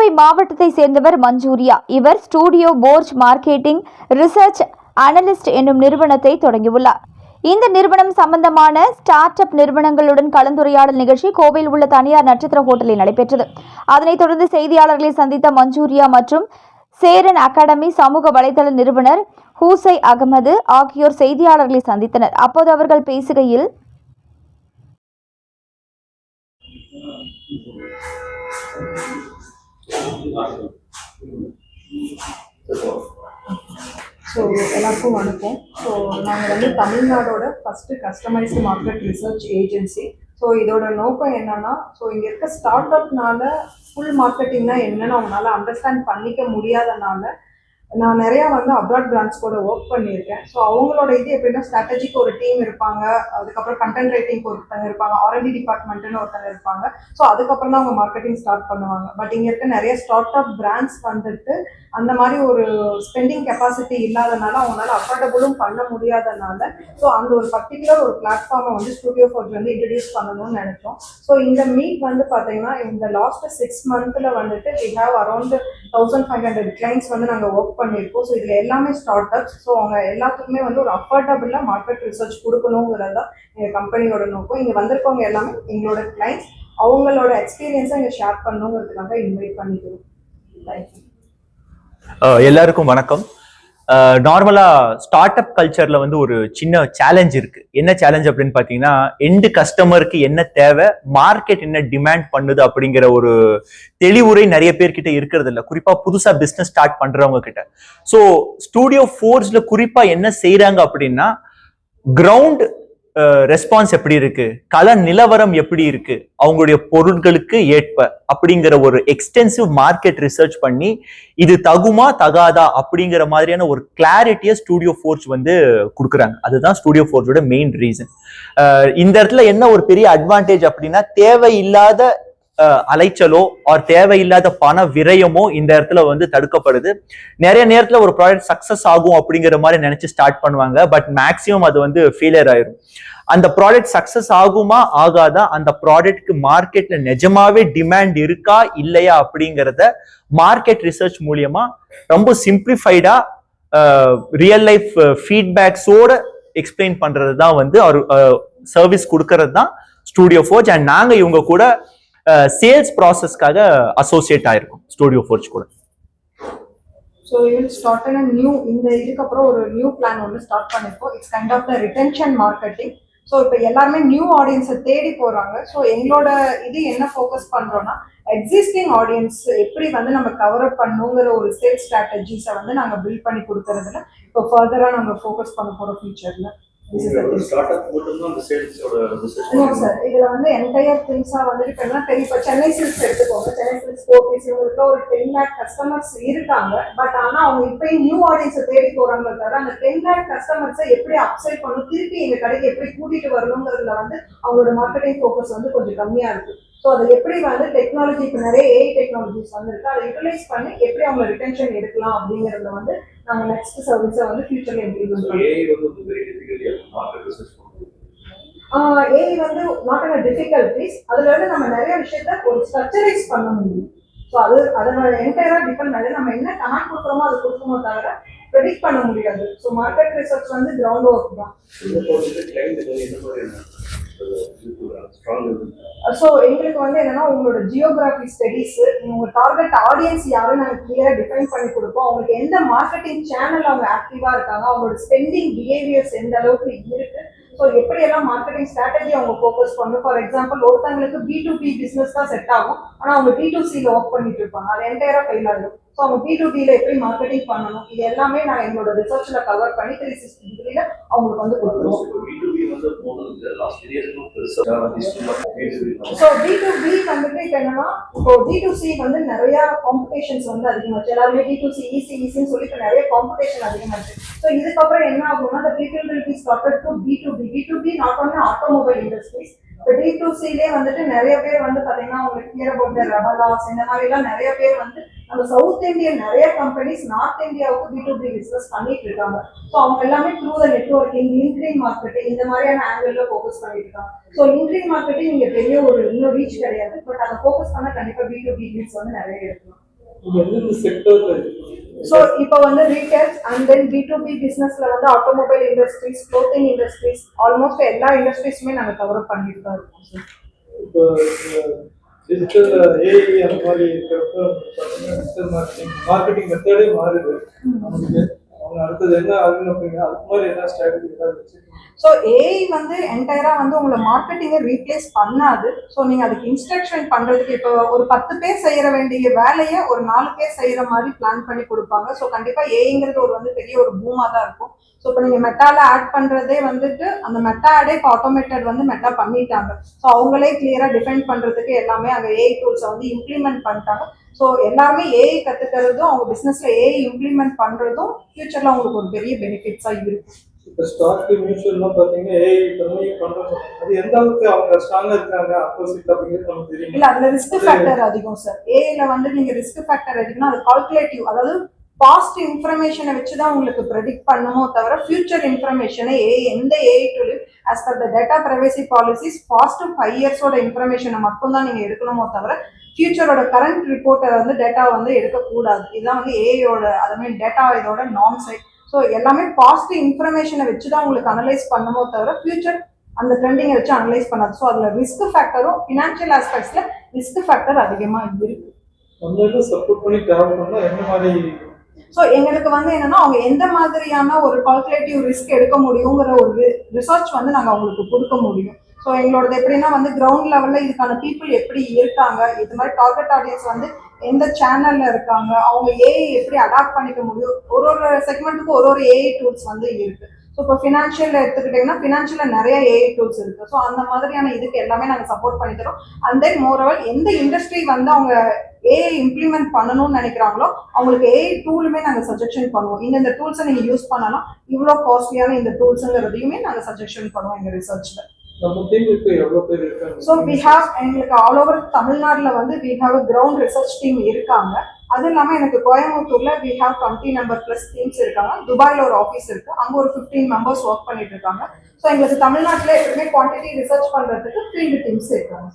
கோவை மாவட்டத்தை சேர்ந்தவர் மஞ்சூரியா. இவர் studio forge marketing research analyst என்னும் நிறுவனத்தை தொடங்கியுள்ளார். இந்த நிறுவனம் சம்பந்தமான ஸ்டார்ட் அப் நிறுவனங்களுடன் கலந்துரையாடல் நிகழ்ச்சி கோவையில் உள்ள தனியார் நட்சத்திர ஹோட்டலில் நடைபெற்றது. அதனைத் தொடர்ந்து செய்தியாளர்களை சந்தித்த மஞ்சூரியா மற்றும் சேரன் அகாடமி சமூக வலைதள நிறுவனர் ஹூசை அகமது ஆகியோர் செய்தியாளர்களை சந்தித்தனர். அப்போது அவர்கள் பேசுகையில் ஸோ எல்லாருக்கும் வணக்கம். ஸோ நாங்கள் வந்து தமிழ்நாடோட first customized market research agency so இதோட நோக்கம் என்னன்னா ஸோ இங்கே இருக்க ஸ்டார்ட் அப்னால ஃபுல் மார்க்கெட்டிங்னா என்னன்னு அவங்களால அண்டர்ஸ்டாண்ட் பண்ணிக்க முடியாதனால நான் நிறையா வந்து அப்ராட் பிராண்ட்ஸ் கூட ஒர்க் பண்ணியிருக்கேன். ஸோ அவங்களோட இது எப்படின்னா ஸ்ட்ராட்டஜிக்கு ஒரு டீம் இருப்பாங்க. அதுக்கப்புறம் கண்டென்ட் ரைட்டிங் ஒருத்தங்க இருப்பாங்க. ஆர்என்டி டிபார்ட்மெண்ட்னு ஒருத்தங்க இருப்பாங்க. ஸோ அதுக்கப்புறம் தான் அவங்க மார்க்கெட்டிங் ஸ்டார்ட் பண்ணுவாங்க. பட் இங்கே இருக்க நிறைய ஸ்டார்ட் அப் பிராண்ட்ஸ் வந்துட்டு அந்த மாதிரி ஒரு ஸ்பெண்டிங் கெப்பாசிட்டி இல்லாதனால அவங்களால அஃபோர்டபுளும் பண்ண முடியாதனால ஸோ அந்த ஒரு பர்டிகுலர் ஒரு பிளாட்ஃபார்மை வந்து ஸ்டுடியோ ஃபோர்ட் வந்து இன்ட்ரடியூஸ் பண்ணணும்னு நினைச்சோம். ஸோ இந்த மீட் வந்து பார்த்தீங்கன்னா இந்த லாஸ்ட் சிக்ஸ் மந்த்தில் வந்துட்டு we have around thousand five hundred clients வந்து நாங்கள் ஒர்க் பண்ணியிருக்கோம். ஸோ இதில் எல்லாமே ஸ்டார்ட் அப்ஸ் ஸோ அவங்க எல்லாத்துக்குமே வந்து ஒரு அஃபோர்டபுளாக மார்க்கெட் ரிசர்ச் கொடுக்கணுங்கிறது தான் எங்கள் கம்பெனியோட நோக்கம். இங்கே வந்திருக்கவங்க எல்லாமே எங்களோட கிளைண்ட்ஸ் அவங்களோட எக்ஸ்பீரியன்ஸை இங்கே ஷேர் பண்ணணுங்கிறதுக்காக இன்வைட் பண்ணிக்கிறோம். Uh, எல்லாருக்கும் வணக்கம். நார்மலாக ஸ்டார்ட் அப் கல்ச்சரில் வந்து ஒரு சின்ன சேலஞ்ச் இருக்கு. என்ன சேலஞ்ச் அப்படின்னு பார்த்தீங்கன்னா எண்டு கஸ்டமருக்கு என்ன தேவை மார்க்கெட் என்ன டிமாண்ட் பண்ணுது அப்படிங்கிற ஒரு தெளிவுரை நிறைய பேர்கிட்ட இருக்கிறது இல்லை. குறிப்பாக புதுசாக பிஸ்னஸ் ஸ்டார்ட் பண்ணுறவங்க கிட்ட. ஸோ ஸ்டூடியோ ஃபோர்ஸில் குறிப்பாக என்ன செய்கிறாங்க அப்படின்னா கிரவுண்ட் ரெஸ்பான்ஸ் எப்படி இருக்கு? கல நிலவரம் எப்படி இருக்கு? அவங்களுடைய பொருட்களுக்கு ஏற்ப அப்படிங்கிற ஒரு எக்ஸ்டென்சிவ் மார்க்கெட் ரிசர்ச் பண்ணி இது தகுமா தகாதா அப்படிங்கிற மாதிரியான ஒரு கிளாரிட்டியை ஸ்டூடியோ ஃபோர்ஸ் வந்து கொடுக்குறாங்க. அதுதான் ஸ்டூடியோ ஃபோர்ஸோட மெயின் ரீசன் இந்த இடத்துல என்ன ஒரு பெரிய அட்வான்டேஜ் அப்படின்னா தேவையில்லாத அலைச்சலோ ஆர் தேவையில்லாத பண விரயமோ இந்த இடத்துல வந்து தடுக்கப்படுது. நிறைய நேரத்துல ஒரு ப்ராடக்ட் சக்சஸ் ஆகும் அப்படிங்கிற மாதிரி நினைச்சு ஸ்டார்ட் பண்ணுவாங்க. பட் மேக்ஸிமம் அது வந்து ஃபெயிலியர் ஆயிரும். அந்த ப்ராடக்ட் சக்சஸ் ஆகுமா? ஆகாதா? அந்த ப்ராடக்ட்க்கு மார்க்கெட்ல நிஜமாவே டிமாண்ட் இருக்கா? இல்லையா? அப்படிங்கிறத மார்க்கெட் ரிசர்ச் மூலியமா ரொம்ப சிம்பிளிஃபைடா ரியல் லைஃப் ஃபீட்பேக்ஸோட எக்ஸ்பிளைன் பண்றது தான் வந்து அவர் சர்வீஸ் கொடுக்கறது தான் ஸ்டூடியோ ஃபோர்ஜ் அண்ட் நாங்கள் இவங்க கூட சேல்ஸ் ப்ராசஸ்க்காக அசோசியேட் ஆயிருக்கும் ஸ்டூடியோ ஃபோர்ஜ் கூட. ஸோ வில் ஸ்டார்ட் நியூ இந்த இதுக்கப்புறம் ஒரு நியூ பிளான் ஒன்று ஸ்டார்ட் பண்ணிருக்கோம். It's kind of the retention marketing so இப்போ எல்லாருமே நியூ ஆடியன்ஸை தேடி போகிறாங்க ஸோ எங்களோட இது என்ன ஃபோக்கஸ் பண்ணுறோன்னா எக்ஸிஸ்டிங் ஆடியன்ஸ் எப்படி வந்து நம்ம கவர் அப் பண்ணுங்கிற ஒரு சேல்ஸ் ஸ்ட்ராட்டஜிஸை வந்து நாங்கள் பில்ட் பண்ணி கொடுக்கறதுல இப்போ ஃபர்தராக நாங்கள் ஃபோக்கஸ் பண்ண போகிறோம் ஃபியூச்சரில் இதுல வந்து என்டையர் திங்ஸா வந்துட்டு இப்ப பெரிய இப்ப சென்னை சில்க்ஸ் எடுத்துக்கோங்க. சென்னை சில்க்ஸ் கோபிஸ் இவங்களுக்கு ஒரு டென் லேக் கஸ்டமர்ஸ் இருக்காங்க. பட் ஆனா அவங்க இப்பயும் நியூ ஆடியன்ஸை தேடி போறாங்க தவிர அந்த டென் லேக் கஸ்டமர்ஸை எப்படி அப்சைட் பண்ணும் திருப்பி எங்க கடைக்கு எப்படி கூட்டிட்டு வரணுங்கிறதுல வந்து அவங்களோட மார்க்கெட்டிங் ஃபோக்கஸ் வந்து கொஞ்சம் கம்மியா இருக்கு. ஸோ அதை எப்படி வந்து டெக்னாலஜி இப்போ நிறைய ஏஐ டெக்னாலஜிஸ் வந்துருக்கு அதை யூட்டிலைஸ் பண்ணி எப்படி அவங்க ரிட்டென்ஷன் எடுக்கலாம் அப்படிங்கறதுல வந்து நாங்க நெக்ஸ்ட் சர்வீஸை வந்து ஃபியூச்சர்ல பண்ணுவோம் ஏஐ வந்து நாட் அ டிஃபிகல்டிஸ் அதுல வந்து நம்ம நிறைய விஷயத்த ஒரு ஸ்ட்ரக்சரைஸ் பண்ண முடியும். ஸோ அது அதனோட என்டையரா டிபெண்ட் ஆகுது நம்ம என்ன கமெண்ட் கொடுக்குறோமோ அது கொடுக்கணுமோ தவிர ப்ரெடிக்ட் பண்ண முடியாது. ஸோ மார்க்கெட் ரிசர்ச் வந்து கிரவுண்ட் ஒர்க் தான் Uh, ஸோ எங்களுக்கு வந்து என்னன்னா உங்களோட ஜியோகிராஃபி ஸ்டடிஸ் உங்க டார்கெட் ஆடியன்ஸ் யாரும் நாங்கள் கிளியரா டிஃபைன் பண்ணி கொடுப்போம். அவங்களுக்கு எந்த மார்க்கெட்டிங் சேனல் அவங்க ஆக்டிவா இருக்காங்க அவங்களோட ஸ்பெண்டிங் பிஹேவியர்ஸ் எந்த அளவுக்கு இருக்கு. ஸோ எப்படியெல்லாம் மார்க்கெட்டிங் ஸ்ட்ராட்டஜி அவங்க ஃபோக்கஸ் பண்ணணும் ஃபார் எக்ஸாம்பிள் ஒருத்தங்களுக்கு பி டு பி பிஸ்னஸ் தான் செட் ஆகும். ஆனால் அவங்க பி டு சியில் ஒர்க் பண்ணிட்டு இருப்பாங்க. அது என்டையராக ஃபெயில் ஆகும் ஸோ அவங்க பி டு பியில் எப்படி மார்க்கெட்டிங் பண்ணணும் இது எல்லாமே நான் எங்களோட ரிசர்ச்சில் கவர் பண்ணி த்ரீ சிக்ஸ்டி டிகிரியில் அவங்களுக்கு வந்து கொடுத்துருவோம். B2B வந்து போனது லாஸ்ட் இயர்ஸ் பெருசா ஸோ பி டு பி வந்துட்டு இப்போ என்னன்னா இப்போ பி டு சி வந்து நிறைய காம்படிஷன்ஸ் வந்து அதிகமாச்சு எல்லாருமே பி டு சி ஈஸி ஈஸின்னு சொல்லி இப்போ நிறைய காம்படிஷன் அதிகமாச்சு ஸோ இதுக்கப்புறம் என்ன ஆகும்னா will be started to B to B B to B not only automobile industries இப்போ டி டு சிலே வந்துட்டு நிறைய பேர் வந்து பார்த்தீங்கன்னா உங்களுக்கு கிளியர் அபவுட் ரெபலாஸ் இந்த மாதிரிலாம் நிறைய பேர் வந்து நம்ம சவுத் இந்தியன் நிறைய கம்பெனிஸ் நார்த் இந்தியாவுக்கு பி டு பி பிஸ்னஸ் பண்ணிட்டு இருக்காங்க. ஸோ அவங்க எல்லாமே through the networking LinkedIn marketing இந்த மாதிரியான ஆங்கிள் ஃபோக்கஸ் பண்ணிட்டு இருக்காங்க. ஸோ லிங்க்டின் மார்க்கெட்டிங் இங்க பெரிய ஒரு இன்னும் ரீச் கிடையாது. பட் அதை ஃபோக்கஸ் பண்ண கண்டிப்பா பி டு பி லீட்ஸ் வந்து நிறைய செக்டர்ல ஸோ இப்போ வந்து retails and then B to B பிஸ்னஸ்ல வந்து automobile industries clothing industries almost எல்லா இண்டஸ்ட்ரீஸுமே நாங்கள் கவர் பண்ணிட்டு தான் இருக்கோம் சார் டிஜிட்டல் ஏஐ அந்த மாதிரி இருக்கிறப்ப டிஜிட்டல் மார்க்கெட்டிங் மார்க்கெட்டிங் மெத்தடே மாறுது. நமக்கு அவங்க அடுத்தது என்ன ஆகுன்னு அப்படிங்க அதுக்கு மாதிரி என்ன ஸ்ட்ராட்டஜி ஏதாவது வச்சிருக்கீங்க ஸோ ஏஐ வந்து என்டையரா வந்து உங்களை மார்க்கெட்டிங்கை ரீப்ளேஸ் பண்ணாது. ஸோ நீங்க அதுக்கு இன்ஸ்ட்ரக்ஷன் பண்றதுக்கு இப்போ ஒரு பத்து பேர் செய்யற வேண்டிய வேலையை ஒரு நாலு பேர் செய்யற மாதிரி பிளான் பண்ணி கொடுப்பாங்க. ஸோ கண்டிப்பா ஏஐங்கிறது ஒரு வந்து பெரிய ஒரு பூமா தான் இருக்கும். ஸோ இப்போ நீங்கள் மெட்டால ஆட் பண்ணுறதே வந்துட்டு அந்த மெட்டா ஆடே இப்போ ஆட்டோமேட்டட் வந்து மெட்டா பண்ணிட்டாங்க. ஸோ அவங்களே கிளியராக டிஃபெண்ட் பண்ணுறதுக்கு எல்லாமே அங்கே ஏஐ டூல்ஸை வந்து இம்ப்ளிமெண்ட் பண்ணிட்டாங்க. ஸோ எல்லாருமே ஏஐ கற்றுக்கிறதும் அவங்க பிஸ்னஸில் ஏஐ இம்ப்ளிமெண்ட் பண்ணுறதும் ஃப்யூச்சரில் அவங்களுக்கு ஒரு பெரிய பெனிஃபிட்ஸாக இருக்கும். இப்போ ஸ்டாக் மியூச்சுவல்லாம் பார்த்தீங்கன்னா ஏஐ பண்ணி பண்றாங்க. அது எந்த அளவுக்கு அவங்க ஸ்ட்ராங்கா இருக்காங்க ஆப்போசிட் அப்படிங்கிறது நமக்கு தெரியும்? இல்ல அதுல ரிஸ்க் ஃபேக்டர் அதிகம் சார் ஏல வந்து நீங்க ரிஸ்க் ஃபேக்டர் அதிகம்னா அது கால்குலேட்டிவ் அதாவது பாஸ்ட் இன்ஃபர்மேஷனை வச்சு தான் உங்களுக்கு ப்ரெடிக்ட் பண்ணுமோ தவிர ஃபியூச்சர் இன்ஃபர்மேஷனை ஏ எந்த AI டூலையும் as per the data privacy policies past five இயர்ஸோட இன்ஃபர்மேஷனை மட்டும் தான் நீங்க எடுக்கணுமோ தவிர ஃபியூச்சரோட கரண்ட் ரிப்போர்ட்டை வந்து டேட்டா வந்து எடுக்கக்கூடாது. இதுதான் வந்து ஏஐயோட அதுமாதிரி டேட்டா இதோட நான் சைட் ஸோ எல்லாமே பாஸ்ட் இன்ஃபர்மேஷனை வச்சு தான் உங்களுக்கு அனலைஸ் பண்ணுமோ தவிர ஃபியூச்சர் அந்த ட்ரெண்டிங்கை வச்சு அனலைஸ் பண்ணாது. ஸோ அதில் ரிஸ்க் ஃபேக்டரும் ஃபினான்ஷியல் ஆஸ்பெக்ட்ஸில் ரிஸ்க் ஃபேக்டர் அதிகமாக இருக்கு. ஸோ எங்களுக்கு வந்து என்னன்னா அவங்க எந்த மாதிரியான ஒரு கால்குலேட்டிவ் ரிஸ்க் எடுக்க முடியுங்கிற ஒரு ரிசர்ச் வந்து நாங்கள் அவங்களுக்கு கொடுக்க முடியும். ஸோ எங்களோடது எப்படின்னா வந்து கிரவுண்ட் லெவலில் இதுக்கான பீப்புள் எப்படி இருக்காங்க இது மாதிரி டார்கெட் ஆடியன்ஸ் வந்து எந்த சேனல்ல இருக்காங்க அவங்க ஏஐ எப்படி அடாப்ட் பண்ணிக்க முடியும்? ஒரு ஒரு செக்மெண்ட்டுக்கும் ஒரு ஒரு ஏஐ டூல்ஸ் வந்து இருக்கு. ஸோ இப்போ ஃபினான்ஷியல் எடுத்துக்கிட்டிங்கன்னா ஃபினான்ஷியலில் நிறைய ஏஐ டூல்ஸ் இருக்கு. ஸோ அந்த மாதிரியான இதுக்கு எல்லாமே நாங்கள் சப்போர்ட் பண்ணி தரோம். அண்ட் தென் மோரவல் எந்த இண்டஸ்ட்ரி வந்து அவங்க ஏஐ இம்ப்ளிமெண்ட் பண்ணணும்னு நினைக்கிறாங்களோ அவங்களுக்கு ஏஐ டூலுமே நாங்கள் சஜஷன் பண்ணுவோம். இந்த இந்த டூல்ஸை நீங்கள் யூஸ் பண்ணலாம். இவ்வளோ காஸ்ட்லியான இந்த டூல்ஸுங்கிறதையுமே நாங்கள் சஜஷன் பண்ணுவோம் எங்கள் ரிசர்ச்சில் இருக்காங்க? ஸோ வி ஹாவ் எங்களுக்கு ஆல் ஓவர் தமிழ்நாட்டில் வந்து we have ground research team இருக்காங்க. அது இல்லாமல் எனக்கு கோயம்புத்தூர்ல we have twenty number plus teams இருக்காங்க. துபாயில் ஒரு ஆஃபீஸ் இருக்கு. அங்கே ஒரு ஃபிஃப்டீன் மெம்பர்ஸ் ஒர்க் பண்ணிட்டு இருக்காங்க. ஸோ எங்களுக்கு தமிழ்நாட்டில் எப்பவுமே குவான்டிட்டி ரிசர்ச் பண்ணுறதுக்கு ஃபீல்டு டீம்ஸ் இருக்காங்க.